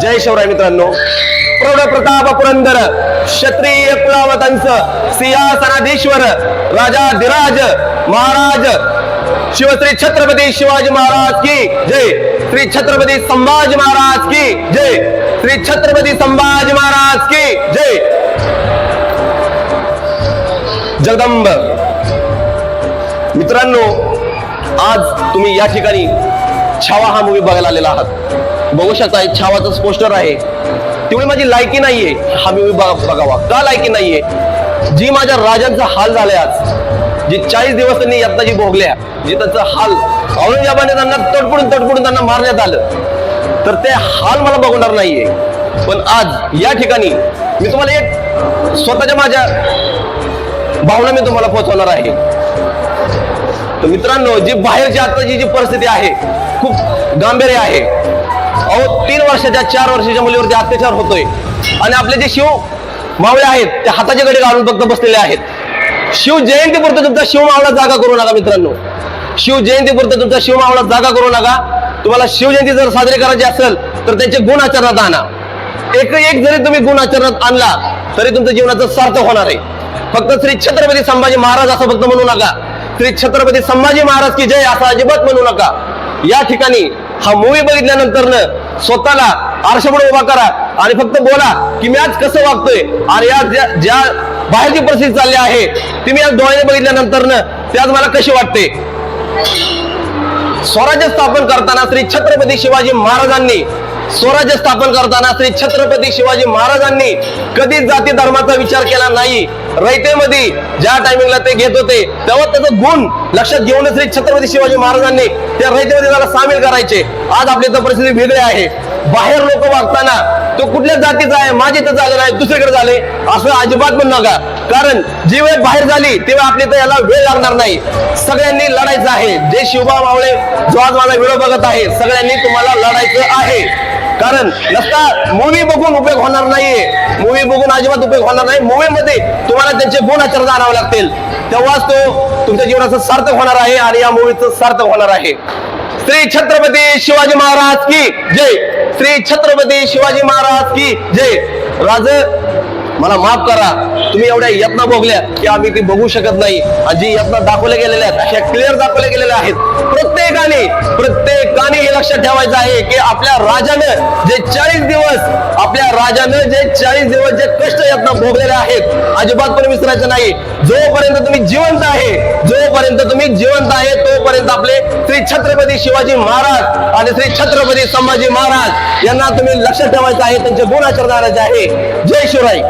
जय शिवराय मित्रांनो. प्रौढ प्रताप पुरंदर क्षत्रिय कुलावतंस सिंहासनाधीश्वर राजा धीराज महाराज शिवश्री छत्रपती शिवाजी महाराज की जय. श्री छत्रपती संभाजी महाराज की जय. श्री छत्रपती संभाजी महाराज की जय. जगदंब मित्रांनो आज तुम्ही या ठिकाणी छावा हा मूवी बघायला आलेला आहात. बघू शकता छावाचं पोस्टर आहे. तेवढी माझी लायकी नाहीये. हा मूवी बघावा. का लायकी नाहीये? जी माझ्या राजांचा हाल झालाय आज जी चाळीस दिवस त्यांनी यातनाजी भोगल्या जे त्यांचा हाल औरंगजेबाने त्यांना तडपडून तडपडून त्यांना मारण्यात आलं तर ते हाल मला बघणार नाहीये. पण आज या ठिकाणी मी तुम्हाला एक स्वतःच्या माझ्या भावना मी तुम्हाला पोहोचवणार आहे. तर मित्रांनो जी बाहेरची आताची जी परिस्थिती आहे खूप गांभीर्य आहे. अहो तीन वर्षाच्या चार वर्षाच्या मुलीवरती अत्याचार होतोय. आणि आपले जे शिव मावळे आहेत ते हाताचे कडे घालून फक्त बसलेले आहेत. शिव जयंतीपुरतं तुमचा शिव मावळा जागा करू नका मित्रांनो. शिव जयंतीपुरतं तुमचा शिव मावळा जागा करू नका. तुम्हाला शिवजयंती जर साजरी करायची असेल तर त्यांचे गुण आचरणात आणा. एक एक जरी तुम्ही गुण आचरणात आणला तरी तुमच्या जीवनाचं सार्थक होणार आहे. फक्त श्री छत्रपती संभाजी महाराज असं फक्त म्हणू नका. श्री छत्रपती संभाजी महाराज की जय असा अजिबात म्हणू नका. या ठिकाणी हा मूवी बघितल्यानंतर स्वतःला आरशापुढे उभा करा आणि फक्त बोला की मी आज कसं वागतोय? आणि या ज्या ज्या बाहेरची परिस्थिती चालली आहे ती मी आज डोळ्याने बघितल्यानंतर ते आज मला कशी वाटते? स्वराज्य स्थापन करताना श्री छत्रपती शिवाजी महाराजांनी स्वराज्य स्थापन करताना श्री छत्रपती शिवाजी महाराजांनी कधीच जाती धर्माचा विचार केला नाही. रयतेमध्ये ज्या टायमिंगला ते घेत होते तेव्हा त्याचा गुण लक्षात घेऊन श्री छत्रपती शिवाजी महाराजांनी त्या रयतेमध्ये त्याला सामील करायचे. आज आपली तर परिस्थिती वेगळी आहे. बाहेर लोक वागताना तो कुठल्या जातीचा आहे माझे तर झालं नाही दुसरीकडे झाले असं अजिबात म्हणू नका. कारण जी वेळ बाहेर झाली तेव्हा आपली तर याला वेळ लागणार नाही. सगळ्यांनी लढायचं आहे. जे शिवबा मावळे जो आज माझा व्हिडिओ बघत आहे सगळ्यांनी तुम्हाला लढायचं आहे. कारण नसता मूवी बघून उपयोग होणार नाहीये. मूवी बघून अजिबात उपयोग होणार नाही. मूवी मध्ये तुम्हाला त्यांचे गुण आचरण आणावे लागतील. तेव्हाच तो तुमच्या जीवनाचं सार्थक होणार आहे आणि या मूवीचं सार्थक होणार आहे. श्री छत्रपती शिवाजी महाराज की जय. श्री छत्रपती शिवाजी महाराज की जय. राज मला माफ करा. तुम्ही एवढ्या यत्ना भोगल्या की आम्ही ती बघू शकत नाही. आणि जी यत्ना दाखवल्या गेलेल्या आहेत अशा क्लिअर दाखवल्या गेलेल्या आहेत. प्रत्येकाने प्रत्येकाने हे लक्षात ठेवायचं आहे की आपल्या राजानं जे चाळीस दिवस आपल्या राजानं जे चाळीस दिवस जे कष्ट यत्न भोगलेले आहेत अजिबात पण विसरायचं नाही. जोपर्यंत तुम्ही जिवंत आहे जोपर्यंत तुम्ही जिवंत आहे तोपर्यंत आपले श्री छत्रपती शिवाजी महाराज आणि श्री छत्रपती संभाजी महाराज यांना तुम्ही लक्षात ठेवायचं आहे त्यांचे गुण आचरणाराचे आहे. जय शिवराय.